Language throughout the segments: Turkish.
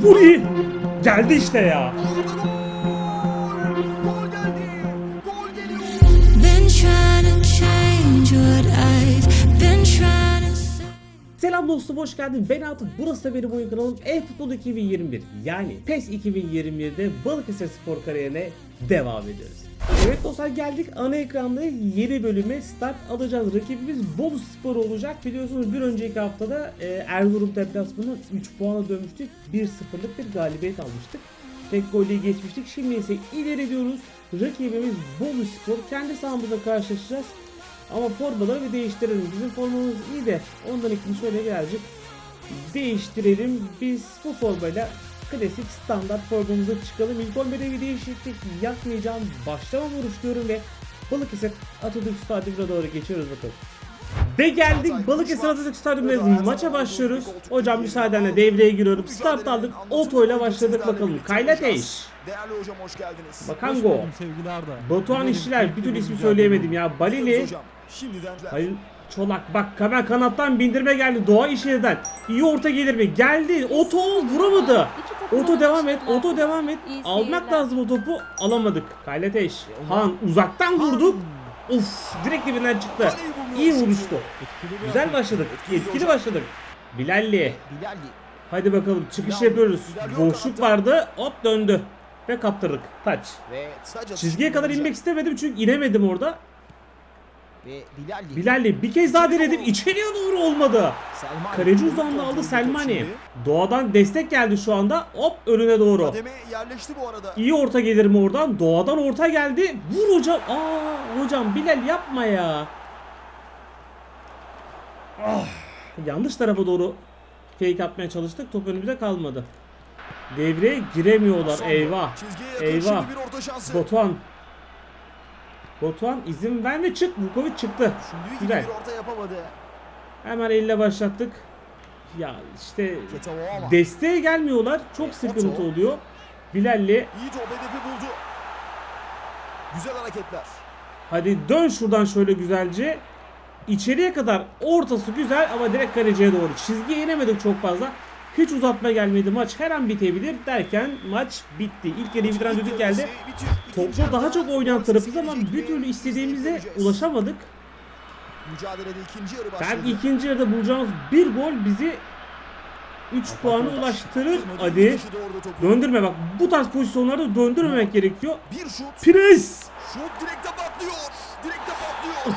Vur iyi. Geldi işte ya. Selam dostum hoş geldin. Ben Atıf. Burası da benim oyun kanalım e-futbol 2021. Yani PES 2021'de Balıkesir Spor kariyerine devam ediyoruz. Evet dostlar geldik ana ekranda yeni bölüme start alacağız. Rakibimiz Bolu Spor olacak. Biliyorsunuz bir önceki haftada e, Erzurum deplasmanı 3 puana dönmüştük. 1-0'lık bir galibiyet almıştık. Tek golle geçmiştik. Şimdi ise ileri diyoruz. Rakibimiz Bolu Spor. Kendi sahamızda karşılaşacağız. Ama formaları bir değiştirelim. Bizim formamız iyi de ondan ikini şöyle birazcık değiştirelim. Biz bu formayla klasik standart formamıza çıkalım. İlk 11'de bir değişiklik yapmayacağım. Başlama vuruş diyorum ve Balıkesir Atatürk Stadyumu'na doğru geçiyoruz bakalım. Ve geldik Balıkesir Atatürk Stadyumu'na maça başlıyoruz. Hocam müsaadenle devreye giriyorum. Start aldık. Oto ile başladık bakalım. Kaylateş. Değerli hocam hoş geldiniz. Bakango. Batuhan İşçiler. Bir türlü ismi söyleyemedim ya. Balili. hocam. Şimdiden Halil Çolak bak hemen kanattan bindirme geldi Doğa işlerden. İyi orta gelir mi? Geldi. Oto vuramadı. Oto devam et. Oto devam et. Almak lazım o topu. Alamadık. Kayleteş. Han uzaktan vurduk. Uf direkt dibinden çıktı. İyi vuruştu. Güzel başladık. Etkili başladık. Bilalli. Bilalli. Hadi bakalım çıkış yapıyoruz. Boşluk vardı. Hop döndü. Ve kaptırdık. Taç. Çizgiye kadar inmek istemedim çünkü inemedim orada. Ve Bilalli. Bilalli bir kez daha denedim. İçeriye doğru olmadı. Selmani. Kaleci uzandı aldı Selmani. Doğadan destek geldi şu anda. Hop önüne doğru. Kademe yerleşti bu arada. İyi orta gelir mi oradan? Doğadan orta geldi. Vur hocam. Aa hocam Bilal yapma ya. Ah, yanlış tarafa doğru fake atmaya çalıştık. Top önümüzde kalmadı. Devreye giremiyorlar. Eyvah. Eyvah. şimdi bir orta şansı. Batuhan. Batuhan izin verme çık. Vukovic çıktı. Gibi Güzel. bir orta yapamadı. Hemen elle başlattık. Ya işte desteğe gelmiyorlar. Çok sıkıntı oluyor. Bilal'le İyi top hedefi buldu. Güzel hareketler. hadi dön şuradan şöyle güzelce. İçeriye kadar ortası güzel ama direkt kaleciye doğru. Çizgiye inemedik çok fazla. Hiç uzatma gelmedi. Maç her an bitebilir derken maç bitti. İlk yarıyı bitiren düdük geldi. Toplu daha çok oynayan tarafız ama bir türlü istediğimize ulaşamadık. Mücadelede ikinci yarı başladı. Ben ikinci yarıda bulacağımız bir gol bizi 3 puanı ulaştırır. Hadi. Döndürme bak. Bu tarz pozisyonlarda döndürmemek gerekiyor. Bir şut. Pres. Şut direkte patlıyor. Direkte patlıyor.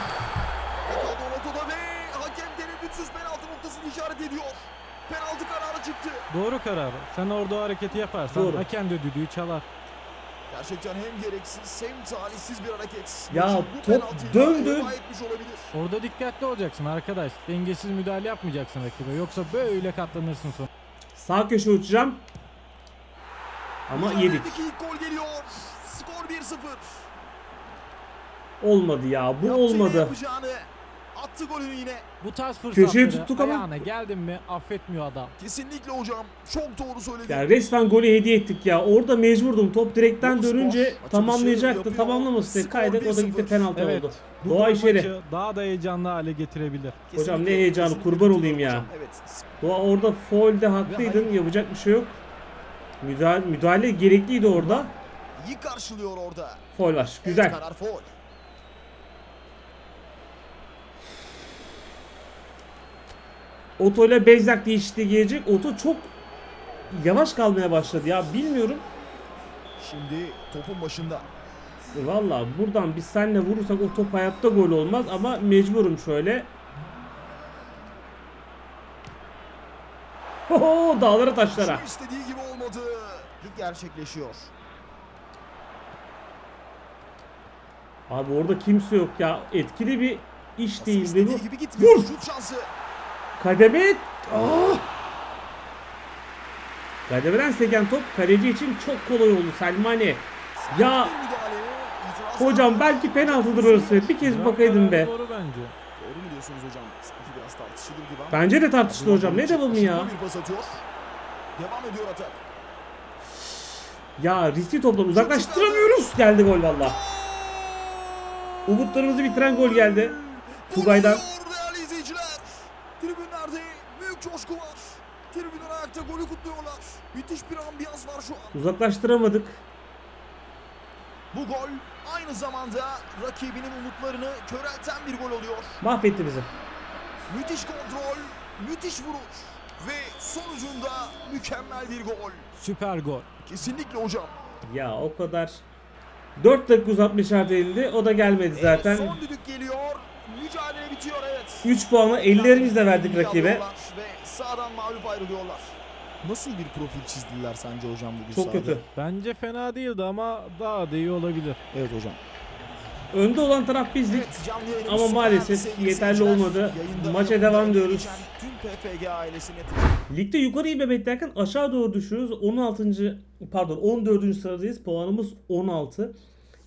Yakaladı Onato'da ve hakem tereddütsüz penaltı noktasını işaret ediyor. Çıktı. Doğru karar. Sen orada o hareketi yaparsan Doğru. hakem de düdüğü çalar. Gerçekten hem gereksiz hem talihsiz bir hareket. Ya top döndü. Orada dikkatli olacaksın arkadaş. Dengesiz müdahale yapmayacaksın rakibe. Yoksa böyle katlanırsın sonra. Sağ köşe uçacağım. Ama yedik. İlk gol geliyor. Skor 1-0. Olmadı ya. Bu Yaptı yine olmadı. yapacağını. Attı golünü yine. Bu tarz fırsatları Köşeye tuttuk ama- ayağına geldin mi affetmiyor adam. Kesinlikle hocam. Çok doğru söyledi. Ya resmen golü hediye ettik ya. Orada mecburdum. Top direkten Spor dönünce açılışı tamamlayacaktı. yapıyor. Tamamlaması kaydet. O da 1-0. gitti penaltı Evet. oldu. Bu Doğa işleri. daha da heyecanlı hale getirebilir. Hocam ne Kesinlikle- heyecanı, kesinlikle kurban olayım ya. Evet. Doğa orada foulde haklıydın. Yapacak bir şey yok. Müdahale, müdahale gerekliydi orada. İyi karşılıyor orada. Foul var. Güzel. Evet, karar foul. Oto ile Bezak değişikliği gelecek. Oto çok yavaş kalmaya başladı ya. Bilmiyorum. Şimdi topun başında. Valla buradan biz seninle vurursak o top hayatta gol olmaz ama mecburum şöyle. Oho dağlara taşlara. Şu istediği gibi olmadı. Gerçekleşiyor. Abi orada kimse yok ya. Etkili bir iş Nasıl değil. gitmiyor. Vur! Şut şansı. Kademe. Ah! Kademeden seken top kaleci için çok kolay oldu Selmani. Ya hocam belki penaltıdır orası. Bir kez karar, be. Doğru bence. Doğru mu diyorsunuz hocam? Sanki biraz tartışılır gibi ama. Bence de tartışılır hocam. Ne devamı ya? Bir pas atıyor. Devam ediyor atak. Ya riskli toplar uzaklaştıramıyoruz. Geldi gol valla. Umutlarımızı bitiren gol geldi. Tugay'dan. Coşku var. Tribünler ayakta golü kutluyorlar. Müthiş bir ambiyans var şu an. Uzaklaştıramadık. Bu gol aynı zamanda rakibinin umutlarını körelten bir gol oluyor. Mahvetti bizi. Müthiş kontrol, müthiş vuruş ve sonucunda mükemmel bir gol. Süper gol. Kesinlikle hocam. Ya o kadar. 4 dakika uzatma işaret edildi. O da gelmedi zaten. son düdük geliyor. Mücadele bitiyor evet. 3 puanı ellerimizle verdik rakibe. Ve sağdan mağlup ayrılıyorlar. Nasıl bir profil çizdiler sence hocam bugün Çok sahada? kötü. Bence fena değildi ama daha da iyi olabilir. Evet hocam. Önde olan taraf bizdik. Evet, canlı yayınımız Ama sona maalesef sevgili yeterli seyirciler. olmadı. Yayında Maça yanımda devam diyoruz. geçen Tüm PFG ailesine Ligde yukarı iyi beklerken aşağı doğru düşüyoruz. 16. pardon 14. sıradayız. Puanımız 16.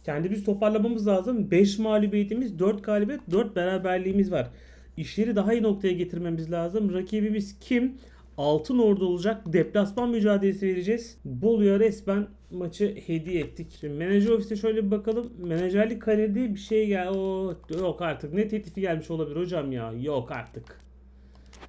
Kendimizi toparlamamız lazım. 5 mağlubiyetimiz, 4 galibiyet, 4 beraberliğimiz var. İşleri daha iyi noktaya getirmemiz lazım. Rakibimiz kim? Altın Ordu olacak. Deplasman mücadelesi vereceğiz. Bolu'ya resmen maçı hediye ettik. Şimdi menajer ofiste şöyle bir bakalım. Menajerlik kariyeri bir şey gel. O yok artık. Ne teklifi gelmiş olabilir hocam ya? Yok artık.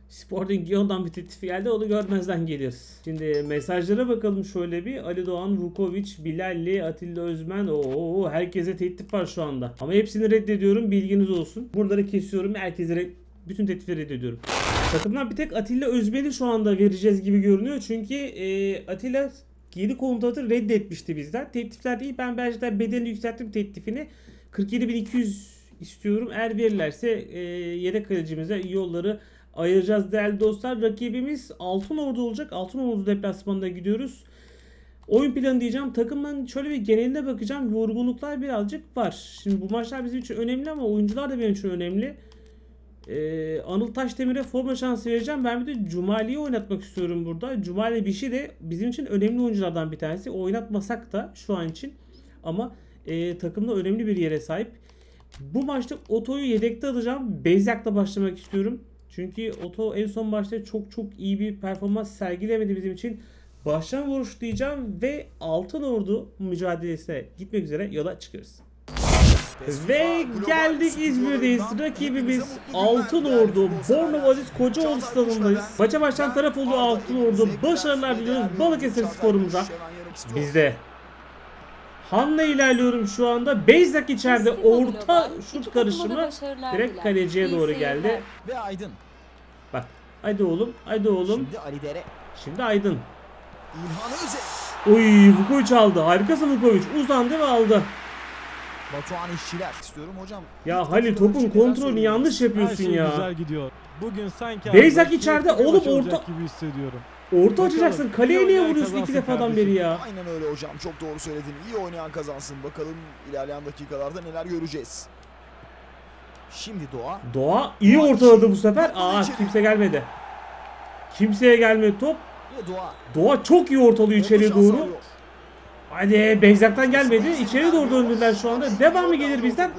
Sporting Lyon'dan bir teklifi geldi onu görmezden geliyoruz. Şimdi mesajlara bakalım şöyle bir. Ali Doğan, Vukovic, Bilalli, Atilla Özmen. Oo herkese teklif var şu anda. Ama hepsini reddediyorum bilginiz olsun. Buraları kesiyorum. Herkese bütün teklifleri reddediyorum. Takımdan bir tek Atilla Özmen'i şu anda vereceğiz gibi görünüyor. Çünkü e, Atilla 7 kontratı reddetmişti bizden. Teklifler değil. Ben belki bedelini yükselttim teklifini. 47.200 istiyorum. Eğer verirlerse e, yedek kalecimize yolları ayıracağız değerli dostlar. Rakibimiz Altın Ordu olacak. Altın Ordu deplasmanına gidiyoruz. Oyun planı diyeceğim. Takımın şöyle bir geneline bakacağım. Yorgunluklar birazcık var. Şimdi bu maçlar bizim için önemli ama oyuncular da benim için önemli. Ee, Anıl Taşdemir'e forma şansı vereceğim. Ben bir de Cumali'yi oynatmak istiyorum burada. Cumali bir şey de bizim için önemli oyunculardan bir tanesi. Oynatmasak da şu an için. Ama e, takımda önemli bir yere sahip. Bu maçta Oto'yu yedekte alacağım. Beyzak'la başlamak istiyorum. Çünkü Oto en son maçta çok çok iyi bir performans sergilemedi bizim için. Baştan vuruş diyeceğim ve Altın Ordu mücadelesine gitmek üzere yola çıkıyoruz. Ve geldik İzmir'deyiz. Rakibimiz Altın Ordu. Bornova'dayız. Kocaeli stadındayız. Maça başlayan taraf olduğu Altın Ordu. Başarılar diliyoruz Balıkesir sporumuza. Bizde. Han'la ilerliyorum şu anda. Beyzak içeride orta şut karışımı direkt kaleciye doğru geldi. Ve Aydın. Bak. Hadi oğlum. Hadi oğlum. Şimdi Ali Dere. Şimdi Aydın. İlhan Özel. Oy Vukovic aldı. Harikasın Vukovic. Uzandı ve aldı. Batuhan İşçiler. İstiyorum hocam. Ya Halil topun kontrolünü yanlış Her yapıyorsun şey ya. güzel gidiyor. Bugün sanki Beyzak içeride, oğlum orta- gibi hissediyorum. Orta açacaksın. Kaleye niye vuruyorsun iki defadan beri ya? Aynen öyle hocam. Çok doğru söyledin. İyi oynayan kazansın. Bakalım ilerleyen dakikalarda neler göreceğiz. Şimdi Doğa. Doğa iyi ortaladı bu sefer. Aa kimse gelmedi. Kimseye gelmedi top. Doğa. Doğa çok iyi ortalıyor içeri Orta şansı doğru. alıyor. Hadi Beyzak'tan gelmedi. İçeri doğru döndüler şu anda. Devamı gelir bizden.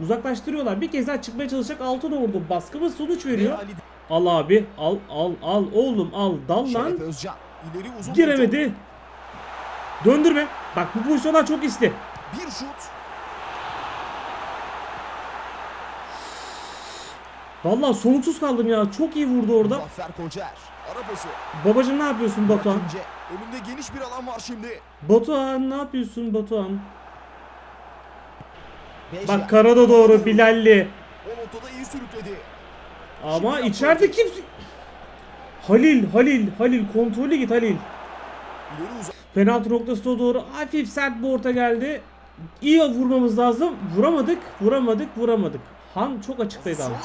Uzaklaştırıyorlar. Bir kez daha çıkmaya çalışacak Altın Ordu. Baskımız sonuç Ve veriyor. Al abi. Al al al oğlum al. Dal lan. Şeref Özcan. İleri uzun bir Giremedi. Döndürme. Bak bu pozisyonlar çok isti. Bir şut. Vallahi soluksuz kaldım ya. Çok iyi vurdu orada. Babacım ne yapıyorsun Batuhan? Önünde geniş bir alan var şimdi. Batuhan ne yapıyorsun Batuhan? Bak Karada doğru Bilalli. O noktada iyi sürükledi. Ama Şimdi içeride kimse... Halil, Halil, Halil kontrolü git Halil. Penaltı noktasına doğru hafif sert bir orta geldi. İyi vurmamız lazım. Vuramadık, vuramadık, vuramadık. Han çok açıktaydı ama.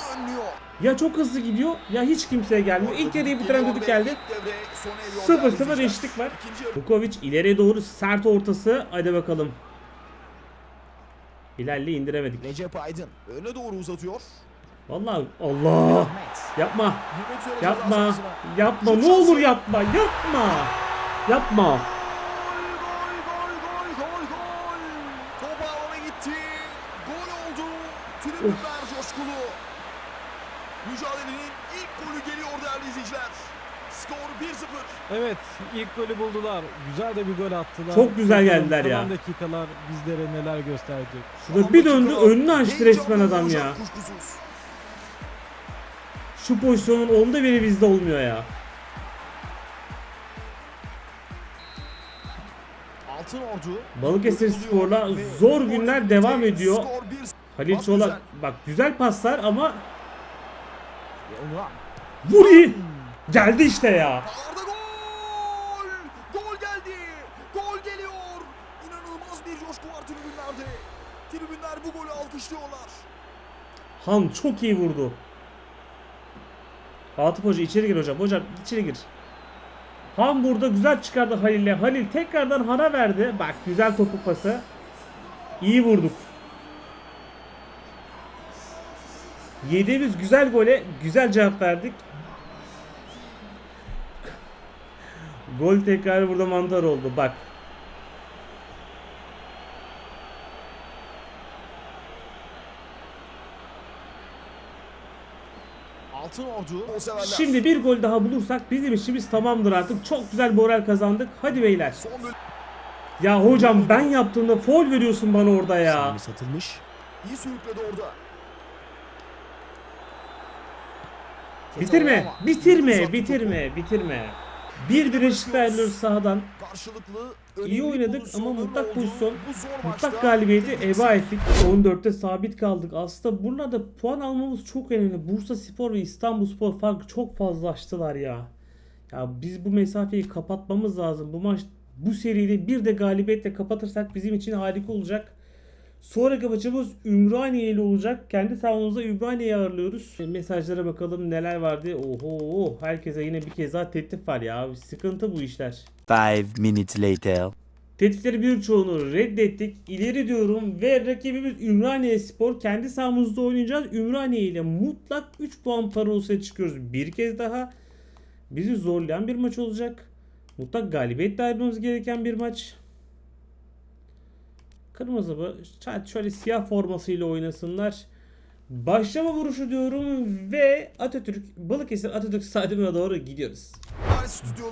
Ya çok hızlı gidiyor ya hiç kimseye gelmiyor. İlk yarıyı bitiren düdük geldi. İlk devre sona eriyor 0-0 değerli eşitlik var. Vukovic ileriye doğru sert ortası. Hadi bakalım. Bilalli indiremedik. Recep Aydın öne doğru uzatıyor. Vallahi Allah. Yapma. Yapma. Yapma. Ne olur yapma. Yapma. Yapma. Gol mücadelenin ilk golü geliyor değerli izleyiciler. Skor 1-0. Evet ilk golü buldular. Güzel de bir gol attılar. Çok güzel geldiler ya. dakikalar bizlere neler gösterdi. Şurada bir döndü önünü açtı resmen adam ya. Kuşkusuz. Şu pozisyonun onda biri bizde olmuyor ya. Altın Ordu Balıkesir Spor'la zor günler devam ediyor. Halil Çolak bak güzel paslar ama Yolda. vur iyi. Geldi işte ya. Arda gol! Gol geldi! Gol geliyor! İnanılmaz bir coşku var tribünlerde. Tribünler bu golü alkışlıyorlar. Han çok iyi vurdu. Atıf Hoca içeri gir hocam. Hocam içeri gir. Han burada güzel çıkardı Halil'e. Halil tekrardan Han'a verdi. Bak güzel topuk pası. İyi vurduk. Yediğimiz güzel gole güzel cevap verdik. Gol tekrar burada mantar oldu. Bak. Altın Ordu. Şimdi bir gol daha bulursak bizim işimiz tamamdır artık. Çok güzel moral kazandık. Hadi beyler. Ya hocam ben yaptığımda foul veriyorsun bana orada ya. Sami satılmış. İyi sürükledi orada. Bitirme, bitirme, bitirme, bitirme. Bir ayrılıyoruz sahadan. İyi oynadık ama mutlak pozisyon, mutlak galibiyeti eba ettik. 14'te sabit kaldık. Aslında burada puan almamız çok önemli. Bursa Spor ve İstanbul Spor farkı çok fazla açtılar ya. Ya biz bu mesafeyi kapatmamız lazım. Bu maç bu seride bir de galibiyetle kapatırsak bizim için harika olacak. Sonraki maçımız Ümraniye ile olacak. Kendi sahamızda Ümraniye'yi ağırlıyoruz. Mesajlara bakalım neler vardı. Oho herkese yine bir kez daha teklif var ya. Sıkıntı bu işler. Five minutes later. Teklifleri birçoğunu reddettik. İleri diyorum ve rakibimiz Ümraniye Spor. Kendi sahamızda oynayacağız. Ümraniye ile mutlak 3 puan parolosuna çıkıyoruz. Bir kez daha bizi zorlayan bir maç olacak. Mutlak galibiyetle ayrılmamız gereken bir maç. Kırmızı mı? Ş- Şöyle siyah formasıyla oynasınlar. Başlama vuruşu diyorum ve Atatürk, Balıkesir Atatürk Stadyumu'na doğru gidiyoruz.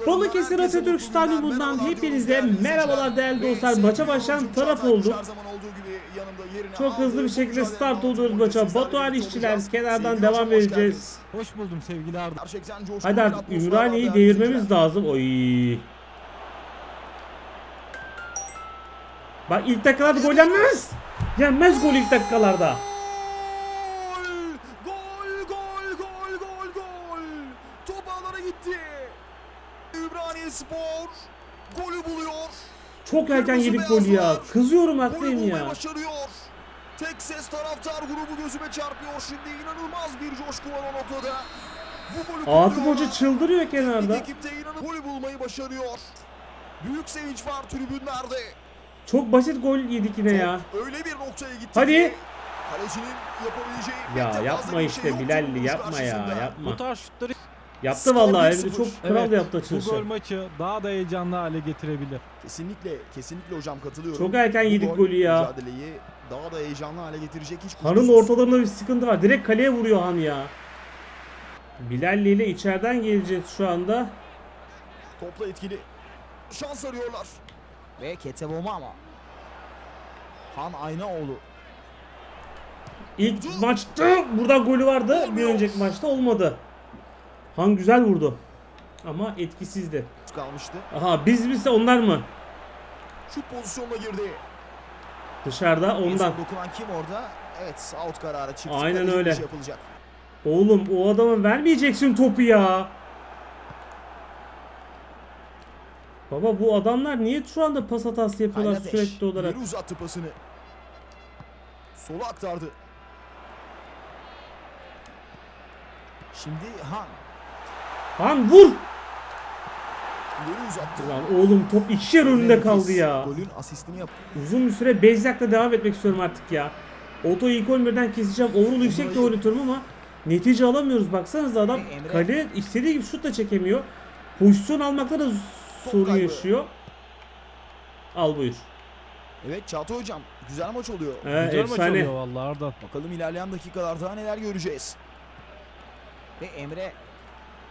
Balıkesir Atatürk Stadyumundan hepinize merhabalar değerli dostlar. Maça başlayan taraf olduk. her zaman olduğu gibi yanımda yerini Çok hızlı bir Bu şekilde start oluyoruz maça. Batuhan işçiler kenardan devam edeceğiz. Hoş buldum sevgili Arda. Hadi artık Ümraniye'yi devirmemiz lazım. Oy. Bak ilk dakikalarda gol yenmez. Yenmez gol ilk dakikalarda. Gol! Gol! Gol! Gol! Gol! Top ağlara gitti. Ümraniye Spor golü buluyor. Çok erken yedik golü ya. Kızıyorum haklıyım ya. başarıyor. Tek ses taraftar grubu gözüme çarpıyor. Şimdi inanılmaz bir coşku var o noktada. Atıf. Hoca çıldırıyor kenarda. ekip de inanın golü bulmayı başarıyor. Büyük sevinç var tribünlerde. Çok basit gol yedik yine ya. Öyle bir noktaya gitti Hadi. kalecinin yapabileceği Ya yapma bir işte şey Bilalli yapma ya yapma. Bu tarz şutları Yaptı vallahi. 1-0. Hem de çok kral da yaptı bu açılışı. gol maçı daha da heyecanlı hale getirebilir. Kesinlikle, kesinlikle hocam katılıyorum. Çok erken Bu yedik gol golü ya. Mücadeleyi daha da heyecanlı hale getirecek hiç Han'ın kuşkusuz. ortalarında bir sıkıntı var. Direkt kaleye vuruyor Han ya. Bilalli ile içeriden geleceğiz şu anda. Topla etkili. Şans arıyorlar. Ve Keteboma ama. Han Aynaoğlu. İlk maçta buradan golü vardı. Bir önceki maçta olmadı. Han güzel vurdu. Ama etkisizdi. kalmıştı. Aha biz bizse onlar mı? Şut pozisyonuna girdi. Dışarıda ondan. dokunan kim orada? Evet, out kararı çıktı. Aynen öyle. şey yapılacak. Oğlum o adama vermeyeceksin topu ya. Baba bu adamlar niye şu anda pas hatası yapıyorlar Haylateş sürekli olarak? ileri uzattı pasını. Sola aktardı. Şimdi Han Han vur! ileri uzattı. Ulan oğlum top ikişer önünde Nefis. kaldı ya. Golün asistini yap. Uzun bir süre Bezjak'la devam etmek istiyorum artık ya. Oto ilk 11'den keseceğim. Overall yüksek de oynatıyorum ama netice alamıyoruz. Baksanıza adam kale istediği gibi şut da çekemiyor. Pozisyon almakta da sorun yaşıyor. Al buyur. Evet Çağatay hocam güzel maç oluyor. Ee, Güzel maç efsane. oluyor vallahi Arda. Bakalım ilerleyen dakikalarda neler göreceğiz. Ve Emre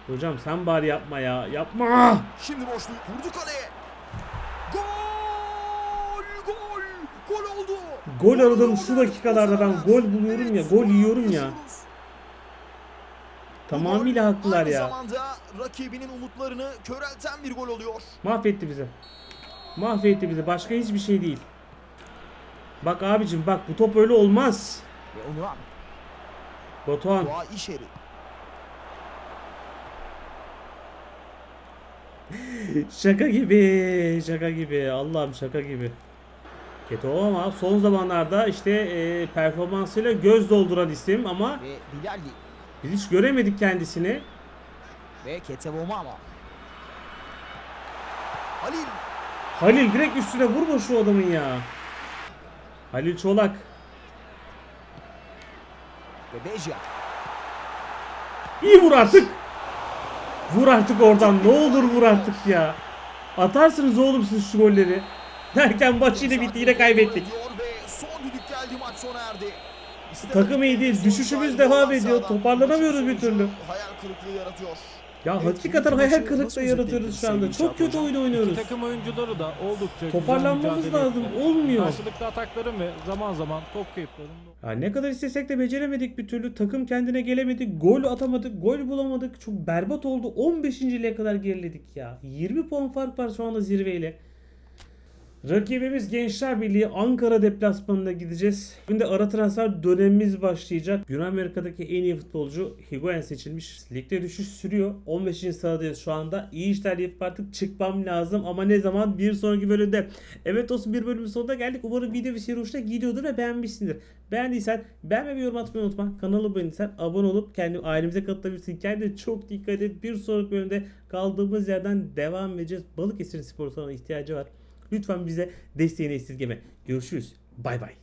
Hocam sen bari yapma ya. Yapma. şimdi boşluk vurdu kaleye. Gol! Gol! Gol oldu. Gol aradım oldu. şu dakikalarda ben gol buluyorum ya. Gol yiyorum ya. Tamamıyla haklılar aynı ya. zamanda rakibinin umutlarını körelten bir gol oluyor. Mahvetti bizi. Mahvetti bizi. Başka hiçbir şey değil. Bak abicim bak bu top öyle olmaz. Ve Onuran. Batuhan. Doğa İşeri. Şaka gibi. Şaka gibi. Allah'ım şaka gibi. Keto ama son zamanlarda işte e, performansıyla göz dolduran isim ama Ve Bilalli. Biz hiç göremedik kendisini. Ve Keteboma ama. Halil. Halil direkt üstüne vurma şu adamın ya. Halil Çolak. Ve Bejyak. İyi vur artık. Vur artık oradan. Ne olur vur artık ya. Atarsınız oğlum siz şu golleri. Derken maç yine bitti yine kaybettik. Son düdük geldi maç sona erdi. Takım iyi değil, düşüşümüz devam ediyor. Toparlanamıyoruz bir türlü. Hayal kırıklığı yaratıyor. Ya hakikaten hayal kırıklığı yaratıyoruz şu anda. Çok kötü oyun İki oynuyoruz. takım oyuncuları da oldukça Toparlanmamız lazım. Olmuyor. Karşılıklı atakların ve zaman zaman top kayıplarının da- Ya ne kadar istesek de beceremedik bir türlü. Takım kendine gelemedi. Gol atamadık. Gol bulamadık. Çok berbat oldu. 15. liğe kadar geriledik ya. 20 puan fark var şu anda zirveyle. Rakibimiz Gençler Birliği Ankara deplasmanına gideceğiz. Şimdi ara transfer dönemimiz başlayacak. Güney Amerika'daki en iyi futbolcu Higuain seçilmiş. Ligde düşüş sürüyor. 15. sıradayız şu anda. İyi işler yapıp artık çıkmam lazım ama ne zaman? Bir sonraki bölümde. Evet olsun bir bölümün sonuna geldik. Umarım video ve seri hoşuna gidiyordur ve beğenmişsindir. Beğendiysen beğenme ve yorum atmayı unutma. Kanala abone değilsen abone olup kendi ailemize katılabilirsin. Kendine çok dikkat et. Bir sonraki bölümde kaldığımız yerden devam edeceğiz. Balıkesir Spor sana ihtiyacı var. Lütfen bize desteğini esirgeme. Görüşürüz. Bay bay.